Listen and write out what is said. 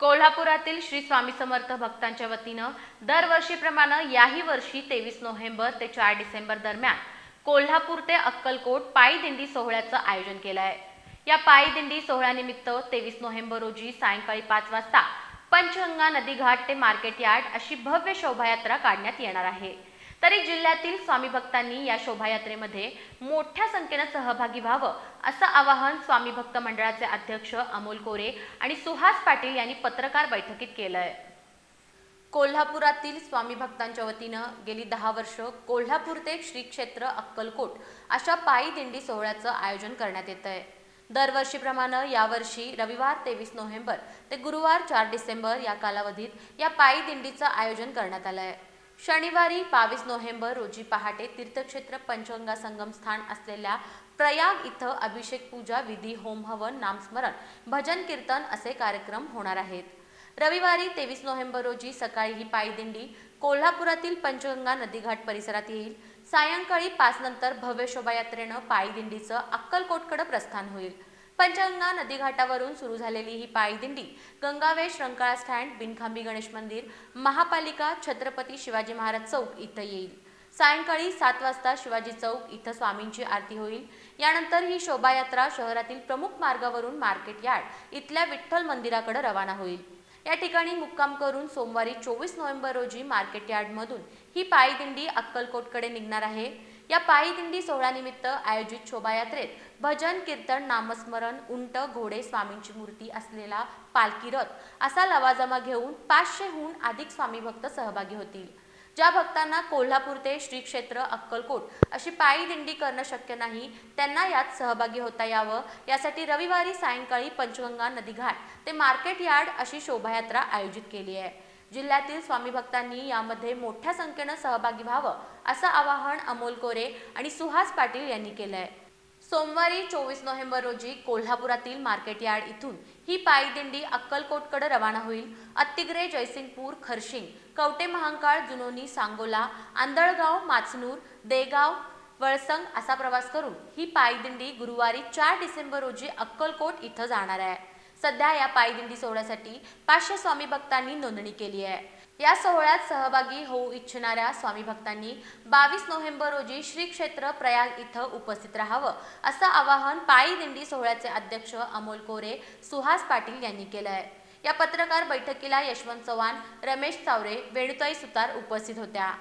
कोल्हापुरातील श्री स्वामी समर्थ भक्तांच्या वतीनं दरवर्षीप्रमाणे याही वर्षी तेवीस नोव्हेंबर ते चार डिसेंबर दरम्यान कोल्हापूर ते अक्कलकोट पायी दिंडी सोहळ्याचं आयोजन केलं आहे. या पायी दिंडी सोहळ्यानिमित्त तेवीस नोव्हेंबर रोजी सायंकाळी पाच वाजता पंचगंगा नदी घाट ते मार्केट यार्ड अशी भव्य शोभायात्रा काढण्यात येणार आहे. तरी जिल्ह्यातील स्वामी भक्तांनी या शोभायात्रेमध्ये मोठ्या संख्येनं सहभागी व्हावं असं आवाहन स्वामी भक्त मंडळाचे अध्यक्ष अमोल कोरे आणि सुहास पाटील यांनी पत्रकार बैठकीत केलंय. कोल्हापुरातील स्वामी भक्तांच्या वतीनं गेली दहा वर्ष कोल्हापूर ते श्री क्षेत्र अक्कलकोट अशा पायी दिंडी सोहळ्याचं आयोजन करण्यात येत आहे दरवर्षीप्रमाणे यावर्षी रविवार तेवीस नोव्हेंबर ते गुरुवार चार डिसेंबर या कालावधीत या पायी दिंडीचं आयोजन करण्यात आलं आहे शनिवारी बावीस नोव्हेंबर रोजी पहाटे तीर्थक्षेत्र पंचगंगा संगम स्थान असलेल्या प्रयाग इथं अभिषेक पूजा विधी होम हवन नामस्मरण भजन कीर्तन असे कार्यक्रम होणार आहेत. रविवारी तेवीस नोव्हेंबर रोजी सकाळी ही पायदिंडी कोल्हापुरातील पंचगंगा नदीघाट परिसरात येईल. सायंकाळी पाच नंतर भव्य शोभायात्रेनं पायदिंडीचं अक्कलकोटकडे प्रस्थान होईल. पंचगंगा नदीघाटावरून सुरू झालेली ही पायदिंडी गंगावेश रंकाळा स्टँड बिनखांबी गणेश मंदिर महापालिका छत्रपती शिवाजी महाराज चौक इथं येईल. सायंकाळी सात वाजता शिवाजी चौक इथं स्वामींची आरती होईल. यानंतर ही शोभायात्रा शहरातील प्रमुख मार्गावरून मार्केट यार्ड इथल्या विठ्ठल मंदिराकडे रवाना होईल. या ठिकाणी मुक्काम करून सोमवारी चोवीस नोव्हेंबर रोजी मार्केट यार्डमधून ही पायी दिंडी अक्कलकोटकडे निघणार आहे. या पायी दिंडी सोहळ्यानिमित्त आयोजित शोभायात्रेत भजन कीर्तन नामस्मरण उंट घोडे स्वामींची मूर्ती असलेला पालखी रथ असा लवाजमा घेऊन पाचशेहून अधिक स्वामी भक्त सहभागी होतील. ज्या भक्तांना कोल्हापूर ते श्री क्षेत्र अक्कलकोट अशी पायी दिंडी करणं शक्य नाही त्यांना यात सहभागी होता यावं. यासाठी रविवारी सायंकाळी पंचगंगा नदीघाट ते मार्केट यार्ड अशी शोभायात्रा आयोजित केली आहे. जिल्ह्यातील स्वामी भक्तांनी यामध्ये मोठ्या संख्येनं सहभागी व्हावं असं आवाहन अमोल कोरे आणि सुहास पाटील यांनी केलं आहे सोमवारी चोवीस नोव्हेंबर रोजी कोल्हापुरातील मार्केट यार्ड इथून ही पायी दिंडी अक्कलकोटकडे रवाना होईल. अत्तिग्रे जयसिंगपूर खरशिंग कवटे महांकाळ जुनोनी सांगोला आंधळगाव माचनूर देगाव वळसंग असा प्रवास करून ही पायदिंडी गुरुवारी चार डिसेंबर रोजी अक्कलकोट इथं जाणार आहे. सध्या या पायदिंडी सोहळ्यासाठी पाचशे स्वामी भक्तांनी नोंदणी केली आहे. या सोहळ्यात सहभागी होऊ इच्छिणाऱ्या स्वामी भक्तांनी बावीस नोव्हेंबर रोजी श्री क्षेत्र प्रयाग इथं उपस्थित राहावं असं आवाहन पायी दिंडी सोहळ्याचे अध्यक्ष अमोल कोरे सुहास पाटील यांनी केलं आहे. या पत्रकार बैठकीला यशवंत चव्हाण रमेश चावरे वेणुताई सुतार उपस्थित होत्या.